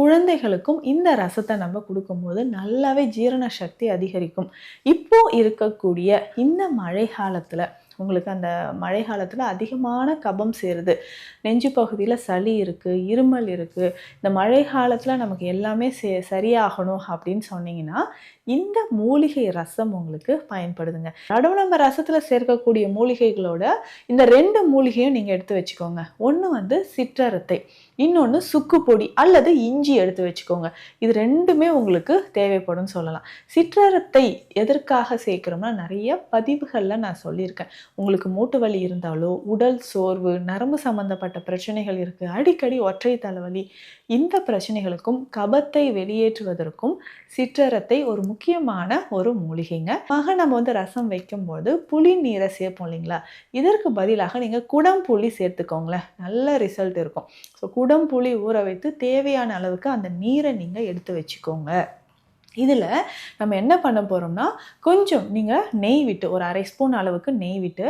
குழந்தைகளுக்கும் இந்த ரசத்தை நம்ம கொடுக்கும்போது நல்லாவே ஜீரண சக்தி அதிகரிக்கும். இப்போ இருக்கக்கூடிய இந்த மழை காலத்தில் உங்களுக்கு அந்த மழை காலத்தில் அதிகமான கபம் சேருது. நெஞ்சு பகுதியில் சளி இருக்குது இருமல் இருக்குது இந்த மழை காலத்தில் நமக்கு எல்லாமே சே சரியாகணும் அப்படின்னு சொன்னீங்கன்னா இந்த மூலிகை ரசம் உங்களுக்கு பயன்படுதுங்க. நடுவு நம்ம ரசத்தில் சேர்க்கக்கூடிய மூலிகைகளோட இந்த ரெண்டு மூலிகையும் நீங்கள் எடுத்து வச்சுக்கோங்க. ஒன்று வந்து சிற்றரத்தை இன்னொன்று சுக்கு பொடி அல்லது இஞ்சி எடுத்து வச்சுக்கோங்க. இது ரெண்டுமே உங்களுக்கு தேவைப்படும் சொல்லலாம். சிற்றரத்தை எதற்காக சேர்க்குறோம்னா நிறைய பதிவுகளில் நான் சொல்லியிருக்கேன். உங்களுக்கு மூட்டு வலி இருந்தாலோ உடல் சோர்வு நரம்பு சம்பந்தப்பட்ட பிரச்சனைகள் இருக்குது அடிக்கடி ஒற்றை தலைவலி இந்த பிரச்சனைகளுக்கும் கபத்தை வெளியேற்றுவதற்கும் சிற்றரத்தை ஒரு முக்கியமான ஒரு மூலிகைங்க. மக நம்ம வந்து ரசம் வைக்கும்போது புளி நீரை சேர்ப்போம் இல்லைங்களா? இதற்கு பதிலாக நீங்கள் குடம் புளி சேர்த்துக்கோங்களேன். நல்ல ரிசல்ட் இருக்கும். ஸோ குடம் புளி ஊற வைத்து தேவையான அளவுக்கு அந்த நீரை நீங்கள் எடுத்து வச்சுக்கோங்க. இதில் நம்ம என்ன பண்ண போகிறோம்னா கொஞ்சம் நீங்கள் நெய் விட்டு ஒரு அரை ஸ்பூன் அளவுக்கு நெய் விட்டு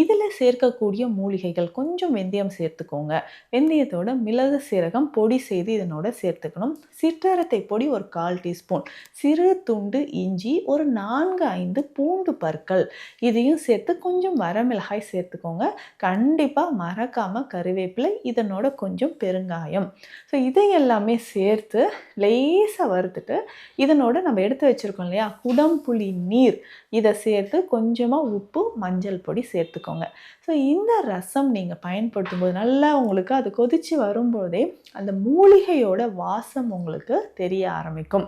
இதில் சேர்க்கக்கூடிய மூலிகைகள் கொஞ்சம் வெந்தயம் சேர்த்துக்கோங்க. வெந்தயத்தோட மிளகு சீரகம் பொடி செய்து இதனோட சேர்த்துக்கணும். சிற்றரத்தை பொடி ஒரு கால் டீஸ்பூன். சிறு துண்டு இஞ்சி ஒரு நான்கு ஐந்து பூண்டு பற்கள். இதையும் சேர்த்து கொஞ்சம் வரமிளகாய் சேர்த்துக்கோங்க. கண்டிப்பாக மறக்காமல் கருவேப்பிலை இதனோட கொஞ்சம் பெருங்காயம். ஸோ இதை எல்லாமே சேர்த்து லேசாக வறுத்துட்டு இதனோட நம்ம எடுத்து வச்சுருக்கோம் இல்லையா? குடம்புளி நீர். இதை சேர்த்து கொஞ்சமாக உப்பு மஞ்சள் பொடி சேர்த்துக்கோங்க. ஸோ இந்த ரசம் நீங்கள் பயன்படுத்தும் போது நல்லா உங்களுக்கு அது கொதித்து வரும்போதே அந்த மூலிகையோட வாசம் உங்களுக்கு தெரிய ஆரம்பிக்கும்.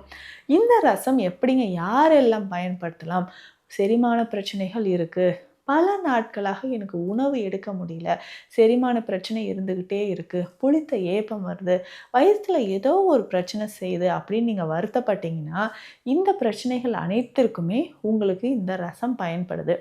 இந்த ரசம் எப்படிங்க? யாரெல்லாம் பயன்படுத்தலாம்? செரிமான பிரச்சனைகள் இருக்குது பல நாட்களாக எனக்கு உணவு எடுக்க முடியல. செரிமான பிரச்சனை இருந்துக்கிட்டே இருக்குது புளித்த ஏப்பம் வருது. வயசில் ஏதோ ஒரு பிரச்சனை செய்யுது அப்படின்னு நீங்கள் வருத்தப்பட்டீங்கன்னா இந்த பிரச்சனைகள் அனைத்திற்குமே உங்களுக்கு இந்த ரசம் பயன்படுது.